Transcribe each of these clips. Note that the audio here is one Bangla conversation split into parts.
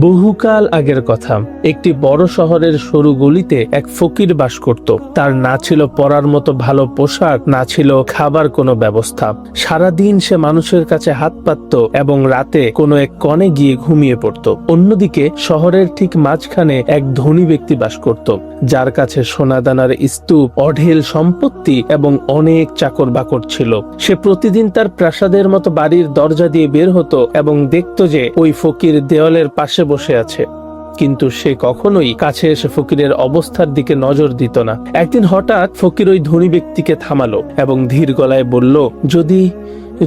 বহুকাল আগের কথা। একটি বড় শহরের সরু গলিতে এক ফকির বাস করত। তার না ছিল পরার মতো ভালো পোশাক, না ছিল খাবার কোনো ব্যবস্থা। সারাদিন সে মানুষের কাছে হাত পাতত এবং রাতে কোনো এক কণে গিয়ে ঘুমিয়ে পড়ত। অন্যদিকে শহরের ঠিক মাঝখানে এক ধনী ব্যক্তি বাস করত। যার কাছে সোনাদানার স্তূপ, অঢেল সম্পত্তি এবং অনেক চাকর বাকর ছিল। সে প্রতিদিন তার প্রাসাদের মতো বাড়ির দরজা দিয়ে বের হতো এবং দেখত যে ওই ফকির দেওয়ালের পাশে বসে আছে। কিন্তু সে কখনোই কাছে এসে ফকিরের অবস্থার দিকে নজর দিত না। একদিন হঠাৎ ফকির ওই ধনী ব্যক্তিকে থামালো এবং ধীর গলায় বলল, যদি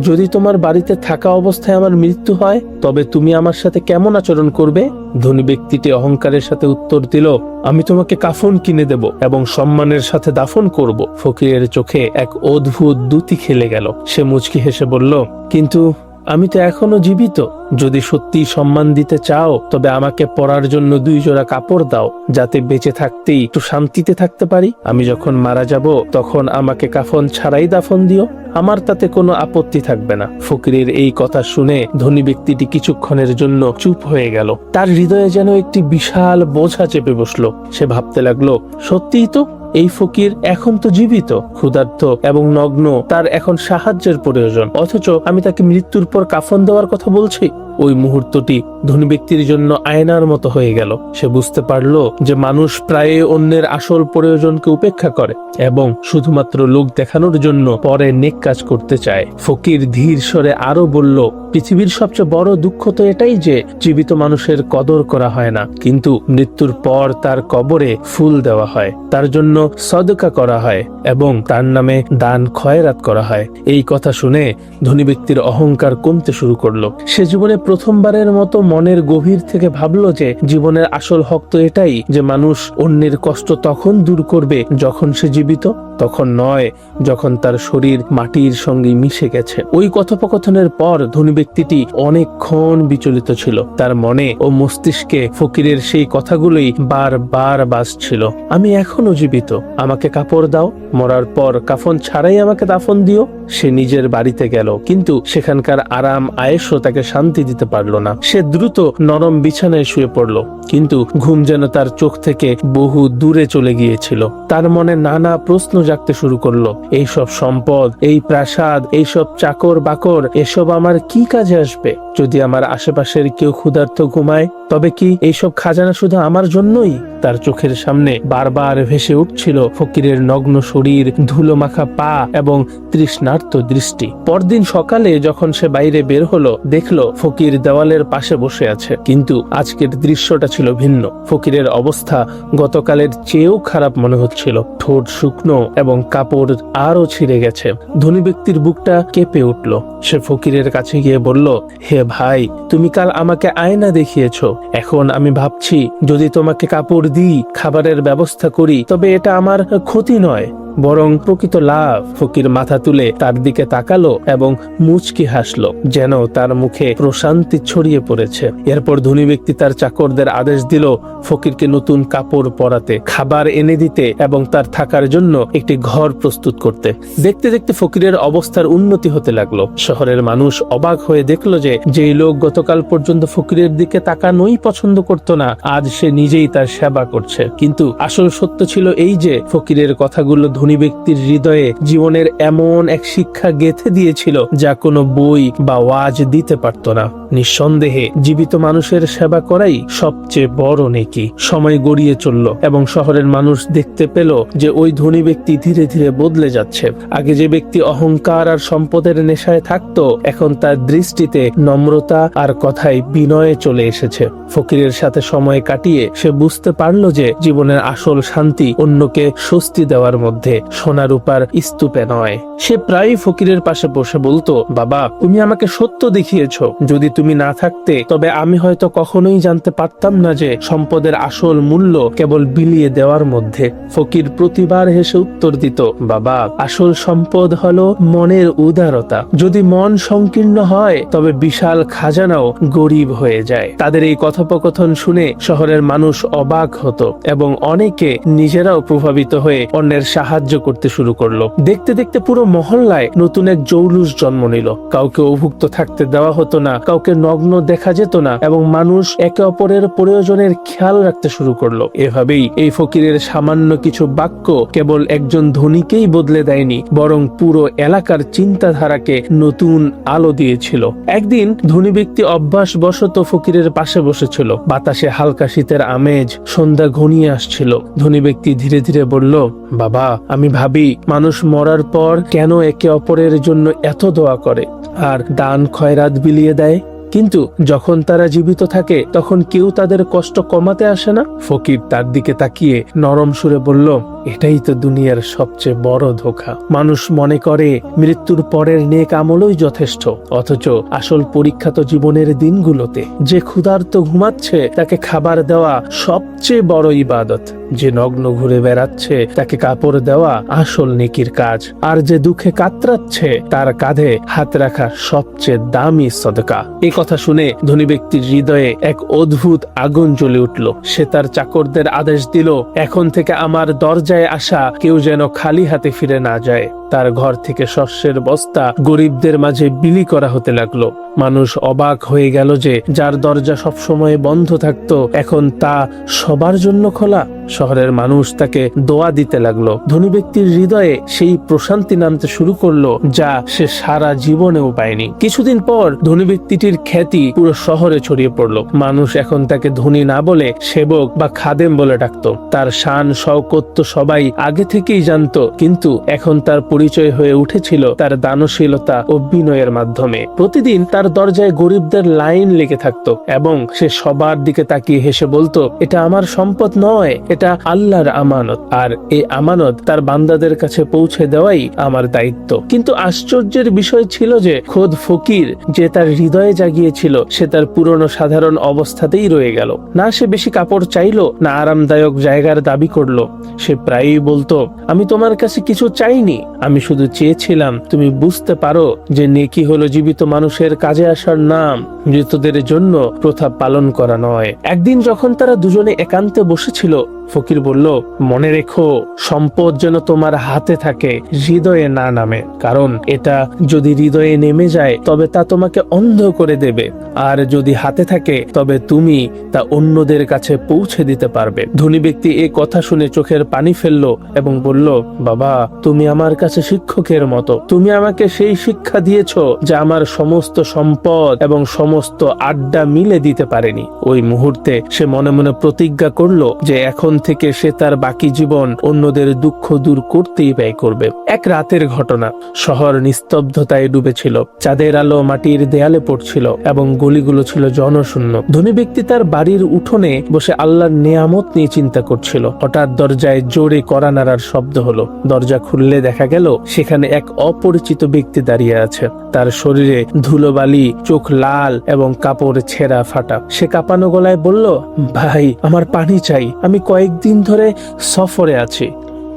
যদি তোমার বাড়িতে থাকা অবস্থায় আমার মৃত্যু হয়, তবে তুমি আমার সাথে কেমন আচরণ করবে? ধনী ব্যক্তিটি অহংকারের সাথে উত্তর দিল, আমি তোমাকে কাফন কিনে দেব এবং সম্মানের সাথে দাফন করব। ফকিরের চোখে এক অদ্ভুত দ্যুতি খেলে গেল। সে মুচকি হেসে বলল, কিন্তু আমি তো এখনও জীবিত। যদি সত্যি সম্মান দিতে চাও, তবে আমাকে পরার জন্য দুই জোড়া কাপড় দাও, যাতে বেঁচে থাকতেই একটু শান্তিতে থাকতে পারি। আমি যখন মারা যাব, তখন আমাকে কাফন ছাড়াই দাফন দিও। আমার তাতে কোনো আপত্তি থাকবে না। ফকিরের এই কথা শুনে ধনী ব্যক্তিটি কিছুক্ষণের জন্য চুপ হয়ে গেল। তার হৃদয়ে যেন একটি বিশাল বোঝা চেপে বসল। সে ভাবতে লাগল, সত্যিই তো? এই ফকির এখন তো জীবিত, ক্ষুধার্ত এবং নগ্ন, তার এখন সাহায্যের প্রয়োজন। অথচ আমি তাকে মৃত্যুর পর কাফন দেওয়ার কথা বলছি। ওই মুহূর্তটি ধনী ব্যক্তির জন্য আয়নার মতো হয়ে গেল। সে বুঝতে পারল যে মানুষ প্রায় অন্যের আসল প্রয়োজনকে উপেক্ষা করে এবং শুধুমাত্র লোক দেখানোর জন্য পরে নেক কাজ করতে চায়। ফকির ধীর স্বরে আরও বলল, পৃথিবীর সবচেয়ে বড় দুঃখ তো এটাই যে জীবিত মানুষের কদর করা হয় না, কিন্তু মৃত্যুর পর তার কবরে ফুল দেওয়া হয়, তার জন্য সদকা করা হয় এবং তার নামে দান খয়রাত করা হয়। এই কথা শুনে ধনী ব্যক্তির অহংকার কমতে শুরু করল। সে জীবনে প্রথমবারের মতো মনের গভীর থেকে ভাবলো যে জীবনের আসল হক তো এটাই যে মানুষ অন্যের কষ্ট তখন দূর করবে যখন সে জীবিত, তখন নয় যখন তার শরীর মাটির সঙ্গে মিশে গেছে। ওই কথোপকথনের পর ধনী ব্যক্তিটি অনেকক্ষণ বিচলিত ছিল। তার মনে ও মস্তিষ্কে ফকিরের সেই কথাগুলোই বার বারবার বাজছিল। আমি এখনও জীবিত। আমাকে কাপড় দাও। মরার পর কাফন ছাড়াই আমাকে দাফন দিও। সে নিজের বাড়িতে গেল। কিন্তু সেখানকার আরাম আয়েসও তাকে শান্তি দিতে পারল না। সে দ্রুত নরম বিছানায় শুয়ে পড়ল, কিন্তু ঘুম যেন তার চোখ থেকে বহু দূরে চলে গিয়েছিল। তার মনে নানা প্রশ্ন জাগতে শুরু করল, এইসব সম্পদ, এই প্রাসাদ, এইসব চাকর বাকর, এসব আমার কি কাজে আসবে? যদি আমার আশেপাশের কেউ ক্ষুধার্ত ঘুমায়, তবে কি এইসব খাজানা শুধু আমার জন্যই? তার চোখের সামনে বারবার ভেসে উঠছিল ফকিরের নগ্ন শরীর ধুলো মাখা পা এবং তৃষ্ণার্ত দৃষ্টি। পরদিন সকালে যখন সে বাইরে বের হলো, দেখল ফকির দেওয়ালের পাশে বসে আছে। কিন্তু আজকের দৃশ্যটা ছিল ভিন্ন। ফকিরের অবস্থা গতকালের চেয়েও খারাপ মনে হচ্ছিল। ঠোঁট শুকনো এবং কাপড় আরও ছিঁড়ে গেছে। ধনী ব্যক্তির বুকটা কেঁপে উঠল। সে ফকিরের কাছে গিয়ে বলল, হে ভাই, তুমি কাল আমাকে আয়না দেখিয়েছ। এখন আমি ভাবছি, যদি তোমাকে কাপড় দিই, খাবারের ব্যবস্থা করি, তবে এটা আমার ক্ষতি নয়। বরং প্রকৃত লাভ। ফকির মাথা তুলে তার দিকে তাকালো এবং মুচকি হাসলো, যেন তার মুখে প্রশান্তি ছড়িয়ে পড়েছে। এরপর ধনী ব্যক্তি তার চাকরদের আদেশ দিল, ফকিরকে নতুন কাপড় পরাতে, খাবার এনে দিতে এবং তার থাকার জন্য একটি ঘর প্রস্তুত করতে। দেখতে দেখতে ফকিরের অবস্থার উন্নতি হতে লাগল। শহরের মানুষ অবাক হয়ে দেখল যে, যেই লোক গতকাল পর্যন্ত ফকিরের দিকে তাকানোই পছন্দ করত না, আজ সে নিজেই তার সেবা করছে। কিন্তু আসল সত্য ছিল এই যে, ফকিরের কথাগুলো ধনী ব্যক্তির হৃদয়ে জীবনের এমন এক শিক্ষা গেথে দিয়েছিল যা কোনো বই বা ওয়াজ দিতে পারত না। নিঃসন্দেহে জীবিত মানুষের সেবা করাই সবচেয়ে বড় নেকি। সময় গড়িয়ে চলল এবং শহরের মানুষ দেখতে পেল যে ওই ধনী ব্যক্তি ধীরে ধীরে বদলে যাচ্ছে। আগে যে ব্যক্তি অহংকার আর সম্পদের নেশায় থাকতো, এখন তার দৃষ্টিতে নম্রতা আর কথায় বিনয়ে চলে এসেছে। ফকিরের সাথে সময় কাটিয়ে সে বুঝতে পারল যে জীবনের আসল শান্তি অন্যকে স্বস্তি দেওয়ার মধ্যে। সোনা রূপার স্তূপে নয়। সে প্রায় ফকিরের পাশে বসে বলতো, বাবা, তুমি আমাকে সত্য দেখিয়েছো। যদি তুমি না থাকতে, তবে আমি হয়তো কখনোই জানতে পারতাম না যে সম্পদের আসল মূল্য কেবল বিলিয়ে দেওয়ার মধ্যে। ফকির প্রতিবার হেসে উত্তর দিত, বাবা, আসল সম্পদ হলো মনের উদারতা। যদি মন সংকীর্ণ হয়, তবে বিশাল খাজানাও গরিব হয়ে যায়। তাদের এই কথোপকথন শুনে শহরের মানুষ অবাক হতো এবং অনেকে নিজেরাও প্রভাবিত হয়ে অন্যের সাহায্য সাহায্য করতে শুরু করল। দেখতে দেখতে পুরো মহল্লায় নতুন এক জৌলুস জন্ম নিল। কাউকে অভুক্ত থাকতে দেওয়া হতো না, কাউকে নগ্ন দেখা যেত না এবং মানুষ একে অপরের প্রয়োজনের খেয়াল রাখতে শুরু করল। এভাবেই এই ফকিরের সামান্য কিছু বাক্য কেবল একজন ধনীকেই বদলে দেয়নি, বরং পুরো এলাকার চিন্তাধারাকে নতুন আলো দিয়েছিল। একদিন ধনী ব্যক্তি অভ্যাস বশত ফকিরের পাশে বসেছিল। বাতাসে হালকা শীতের আমেজ সন্ধ্যা ঘনিয়ে আসছিল। ধনী ব্যক্তি ধীরে ধীরে বলল, বাবা আমি ভাবি, মানুষ মরার পর কেন একে অপরের জন্য এত দোয়া করে? আর দান খয়রাত বিলিয়ে দেয়? কিন্তু যখন তারা জীবিত থাকে, তখন কেউ তাদের কষ্ট কমাতে আসে না? ফকির তার দিকে তাকিয়ে নরম সুরে বলল এটাই তো দুনিয়ার সবচেয়ে বড় ধোকা। মানুষ মনে করে মৃত্যুর পরের নেক আমলই যথেষ্ট, অথচ আসল পরীক্ষা তো জীবনের দিনগুলোতে। যে ক্ষুধার্ত ঘুমাচ্ছে, তাকে খাবার দেওয়া সবচেয়ে বড় ইবাদত। যে নগ্ন ঘুরে বেড়াচ্ছে, তাকে কাপড় দেওয়া আসল নেকির কাজ। আর যে দুঃখে কাতরাচ্ছে, তার কাঁধে হাত রাখা সবচেয়ে দামি সদকা। এই কথা শুনে ধনী ব্যক্তির হৃদয়ে এক অদ্ভুত আগুন জ্বলে উঠল। সে তার চাকরদের আদেশ দিল, এখন থেকে আমার দরজায় আসা কেউ যেন খালি হাতে ফিরে না যায়। তার ঘর থেকে শস্যের বস্তা গরিবদের মাঝে বিলি করা হতে লাগল। মানুষ অবাক হয়ে গেল যে, যার দরজা সবসময় বন্ধ থাকতো, এখন তা সবার জন্য খোলা। শহরের মানুষ তাকে দোয়া দিতে লাগল। ধনী ব্যক্তির হৃদয়ে সেই প্রশান্তি নামতে শুরু করল, যা সে সারা জীবনেও পায়নি। কিছুদিন পর ধনী ব্যক্তিটির খ্যাতি পুরো শহরে ছড়িয়ে পড়ল। মানুষ এখন তাকে ধনী না বলে সেবক বা খাদেম বলে ডাকতো। তার শান, শওকত সবাই আগে থেকেই জানতো, কিন্তু এখন তার পরিচয় হয়ে উঠেছিল তার দানশীলতা ও বিনয়ের মাধ্যমে। প্রতিদিন তার দরজায় গরিবদের লাইন লেগে থাকতো এবং সে সবার দিকে তাকিয়ে হেসে বলতো, এটা আমার সম্পদ নয় এটা আল্লাহর আমানত। আর এই আমানত তার বান্দাদের কাছে পৌঁছে দেওয়াই আমার দায়িত্ব। কিন্তু আশ্চর্যের বিষয় ছিল যে খোদ ফকির যে তার হৃদয়ে জাগিয়েছিল, সে তার পুরনো সাধারণ অবস্থাতেই রয়ে গেল। না সে বেশি কাপড় চাইলো, না আরামদায়ক জায়গার দাবি করল। সে প্রায়ই বলতো, আমি তোমার কাছে কিছু চাইনি। আমি শুধু চেয়েছিলাম, তুমি বুঝতে পারো যে নেকি হলো জীবিত মানুষের কাজে আসার নাম, মৃতদের জন্য প্রথা পালন করা নয়। একদিন যখন তারা দুজনে একান্তে বসেছিল ফকির বলল, মনে রেখো, সম্পদ যেন তোমার হাতে থাকে, হৃদয়ে না নামে। কারণ এটা যদি হৃদয়ে নেমে যায়, তবে তা তোমাকে অন্ধ করে দেবে। আর যদি হাতে থাকে, তবে তুমি তা অন্যদের কাছে পৌঁছে দিতে পারবে। ধনী ব্যক্তি এ কথা শুনে চোখের পানি ফেলল এবং বলল, বাবা, তুমি আমার কাছে শিক্ষকের মতো। তুমি আমাকে সেই শিক্ষা দিয়েছ যা আমার সমস্ত সম্পদ এবং সমস্ত আড্ডা মিলে দিতে পারেনি। ওই মুহূর্তে সে মনে মনে প্রতিজ্ঞা করল যে এখন থেকে সে তার বাকি জীবন অন্যদের দুঃখ দূর করতেই ব্যয় করবে। এক রাতের ঘটনা। শহর নিস্তব্ধতায় ডুবেছিল। চাঁদের আলো মাটির দেয়ালে পড়ছিল এবং গলিগুলো ছিল জনশূন্য। ধনী ব্যক্তি তার বাড়ির উঠোনে বসে আল্লাহর নেয়ামত নিয়ে চিন্তা করছিল। হঠাৎ দরজায় জোরে কড়া নাড়ার শব্দ হলো। দরজা খুললে দেখা গেল, সেখানে এক অপরিচিত ব্যক্তি দাঁড়িয়ে আছে। তার শরীরে ধুলোবালি, চোখ লাল এবং কাপড় ছেঁড়া ফাটা। সে কাঁপানো গলায় বলল, ভাই, আমার পানি চাই। আমি কয়েকদিন ধরে সফরে আছি।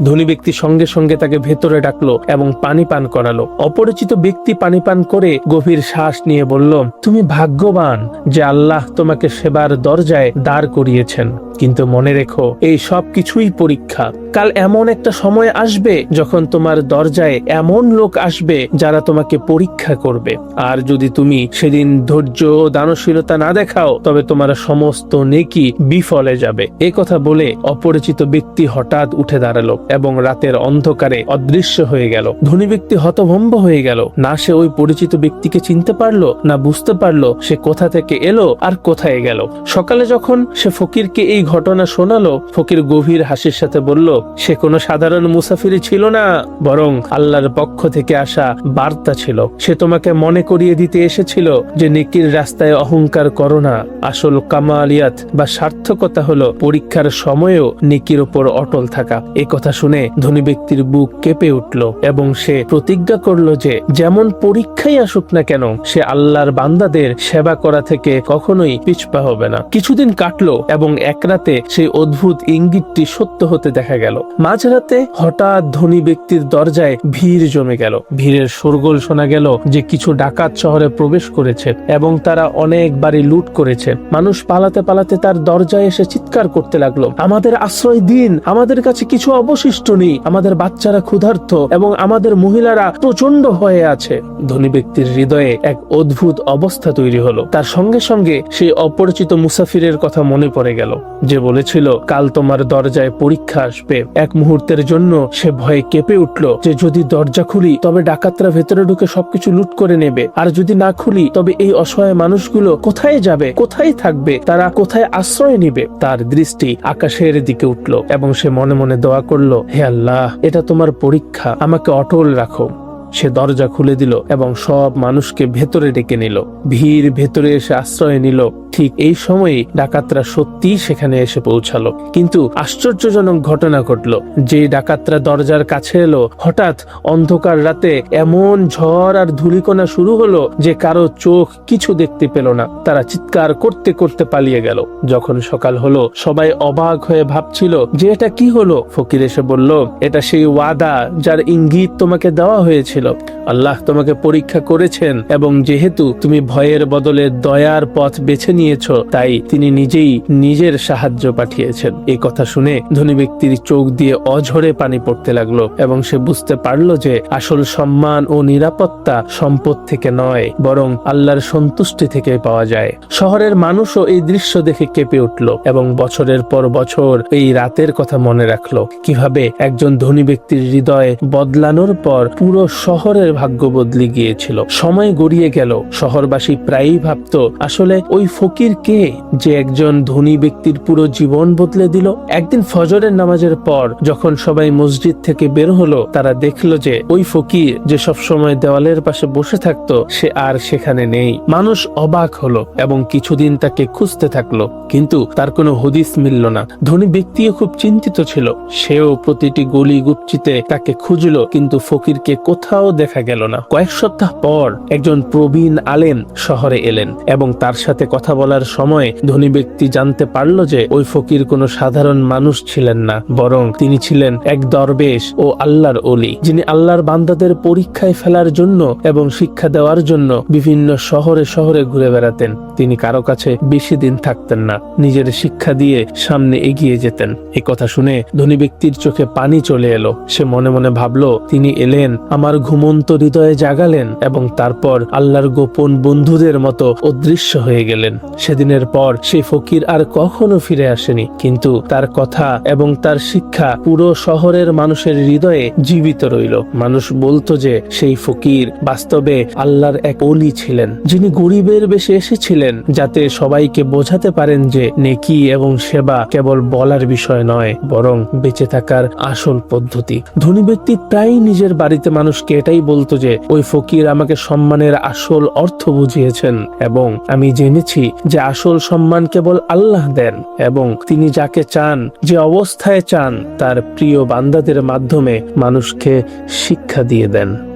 ধনী ব্যক্তি সঙ্গে সঙ্গে তাকে ভেতরে ডাকলো এবং পানি পান করালো। অপরিচিত ব্যক্তি পানি পান করে গভীর শ্বাস নিয়ে বলল, তুমি ভাগ্যবান যে আল্লাহ তোমাকে সেবার দরজায় দাঁড় করিয়েছেন। কিন্তু মনে রেখো, এই সব কিছুই পরীক্ষা। কাল এমন একটা সময় আসবে যখন তোমার দরজায় এমন লোক আসবে যারা তোমাকে পরীক্ষা করবে। আর যদি তুমি সেদিন ধৈর্য দানশীলতা না দেখাও, তবে তোমার সমস্ত নেকি বিফলে যাবে। এ কথা বলে অপরিচিত ব্যক্তি হঠাৎ উঠে দাঁড়াল এবং রাতের অন্ধকারে অদৃশ্য হয়ে গেল। ধনী ব্যক্তি হতভম্ব হয়ে গেল। না সে ওই পরিচিত ব্যক্তিকে চিনতে পারল, না বুঝতে পারল সে কোথা থেকে এলো আর কোথায় গেল। সকালে যখন সে ফকিরকে এই ঘটনা শোনালো, ফকির গভীর হাসির সাথে বলল সে কোনো সাধারণ মুসাফিরি ছিল না, বরং আল্লাহর পক্ষ থেকে আসা বার্তা ছিল। সে তোমাকে মনে করিয়ে দিতে এসেছিল যে নেকির রাস্তায় অহংকার করো না। আসল কামালিয়াত বা সার্থকতা হলো পরীক্ষার সময়েও নেকির ওপর অটল থাকা। এ কথা শুনে ধনী ব্যক্তির বুক কেঁপে উঠল এবং সে প্রতিজ্ঞা করল যে, যেমন পরীক্ষাই আসুক না কেন, সে আল্লাহর বান্দাদের সেবা করা থেকে কখনোই পিছপা হবে না। কিছুদিন কাটলো এবং এক রাতে সেই অদ্ভুত ইঙ্গিতটি সত্য হতে দেখা গেল। গেল। মাঝরাতে হঠাৎ ধনী ব্যক্তির দরজায় ভিড় জমে গেল। ভিড়ের শোরগোল শোনা গেল যে কিছু ডাকাত শহরে প্রবেশ করেছে এবং তারা অনেক বাড়ি লুট করেছে। মানুষ পালাতে পালাতে তার দরজায় এসে চিৎকার করতে লাগল। আমাদের আশ্রয় দিন, আমাদের কাছে কিছু অবশিষ্ট নেই, আমাদের বাচ্চারা ক্ষুধার্ত এবং আমাদের মহিলারা প্রচণ্ড হয়ে আছে। ধনী ব্যক্তির হৃদয়ে এক অদ্ভুত অবস্থা তৈরি হলো। তার সঙ্গে সঙ্গে সেই অপরিচিত মুসাফিরের কথা মনে পড়ে গেল। যে বলেছিল, কাল তোমার দরজায় পরীক্ষা আসবে। এক মুহূর্তের জন্য সে ভয়ে কেঁপে উঠল যে যদি দরজা খুলি, তবে ডাকাতরা ভেতরে ঢুকে সবকিছু লুট করে নেবে। আর যদি না খুলি, তবে এই অসহায় মানুষগুলো কোথায় যাবে, কোথায় থাকবে, তারা কোথায় আশ্রয় নিবে? তার দৃষ্টি আকাশের দিকে উঠল এবং সে মনে মনে দোয়া করল, হে আল্লাহ, এটা তোমার পরীক্ষা, আমাকে অটল রাখো। সে দরজা খুলে দিল এবং সব মানুষকে ভেতরে ডেকে নিল। ভিড় ভেতরে এসে আশ্রয় নিল। ঠিক এই সময়ে ডাকাতরা সত্যিই সেখানে এসে পৌঁছালো। কিন্তু আশ্চর্যজনক ঘটনা ঘটলো। যে ডাকাতরা দরজার কাছে এলো, হঠাৎ অন্ধকার রাতে এমন ঝড় আর ধুলিকণা শুরু হলো যে কারও চোখ কিছু দেখতে পেল না। তারা চিৎকার করতে করতে পালিয়ে গেল। যখন সকাল হলো, সবাই অবাক হয়ে ভাবছিল যে এটা কি হলো? ফকির এসে বলল, এটা সেই ওয়াদা যার ইঙ্গিত তোমাকে দেওয়া হয়েছিল আল্লাহ তোমাকে পরীক্ষা করেছেন এবং যেহেতু তুমি ভয়ের বদলে দয়ার পথ বেছে নিয়েছো, তাই তিনি নিজেই নিজের সাহায্য পাঠিয়েছেন। এই কথা শুনে ধনী ব্যক্তির চোখ দিয়ে অঝরে পানি পড়তে লাগল এবং সে বুঝতে পারল যে আসল সম্মান ও নিরাপত্তা সম্পদ থেকে নয়, বরং আল্লাহর সন্তুষ্টি থেকে পাওয়া যায়। শহরের মানুষও এই দৃশ্য দেখে কেঁপে উঠল এবং বছরের পর বছর এই রাতের কথা মনে রাখল। কীভাবে একজন ধনী ব্যক্তির হৃদয় বদলানোর পর পুরো শহরের ভাগ্য বদলে গিয়েছিল। সময় গড়িয়ে গেল। শহরবাসী প্রায়ই ভাবত, আসলে ওই ফকির কে যে একজন ধনী ব্যক্তির পুরো জীবন বদলে দিল? একদিন ফজরের নামাজের পর যখন সবাই মসজিদ থেকে বের হলো, তারা দেখল যে ওই ফকির যে সব সময় দেওয়ালের পাশে বসে থাকতো, সে আর সেখানে নেই। মানুষ অবাক হলো এবং কিছুদিন তাকে খুঁজতে থাকল। কিন্তু তার কোনো হদিস মিলল না। ধনী ব্যক্তিও খুব চিন্তিত ছিল। সেও প্রতিটি গলি গুপচিতে তাকে খুঁজলো, কিন্তু ফকিরকে কোথাও দেখা গেল না। কয়েক সপ্তাহ পর একজন প্রবীণ আলেম শহরে এলেন এবং তার সাথে কথা বলার সময় ধনী ব্যক্তি জানতে পারল যে ওই ফকির কোনো সাধারণ মানুষ ছিলেন না, বরং তিনি ছিলেন এক দরবেশ ও আল্লাহর অলি যিনি আল্লাহর বান্দাদের পরীক্ষায় ফেলার জন্য এবং শিক্ষা দেওয়ার জন্য বিভিন্ন শহরে শহরে ঘুরে বেড়াতেন। তিনি কারও কাছে বেশি দিন থাকতেন না, নিজের শিক্ষা দিয়ে সামনে এগিয়ে যেতেন। এই কথা শুনে ধনী ব্যক্তির চোখে পানি চলে এলো। সে মনে মনে ভাবলো, তিনি এলেন আমার ঘুমন্ত হৃদয়ে জাগালেন এবং তারপর আল্লাহর গোপন বন্ধুদের মতো অদৃশ্য হয়ে গেলেন। সেদিনের পর সেই ফকির আর কখনো ফিরে আসেনি, কিন্তু তার কথা এবং তার শিক্ষা পুরো শহরের মানুষের হৃদয়ে জীবিত রইল। মানুষ বলতো যে সেই ফকির বাস্তবে আল্লাহর এক অলি ছিলেন, যিনি গরিবের বেশে এসেছিলেন, যাতে সবাইকে বোঝাতে পারেন যে নেকি এবং সেবা কেবল বলার বিষয় নয়, বরং বেঁচে থাকার আসল পদ্ধতি। ধনী ব্যক্তি প্রায় নিজের বাড়িতে মানুষকে এটাই বলতো যে, ওই ফকির আমাকে সম্মানের আসল অর্থ বুঝিয়েছেন এবং আমি জেনেছি যে আসল সম্মান কেবল আল্লাহ দেন এবং তিনি যাকে চান, যে অবস্থায় চান, তার প্রিয় বান্দাদের মাধ্যমে মানুষকে শিক্ষা দিয়ে দেন।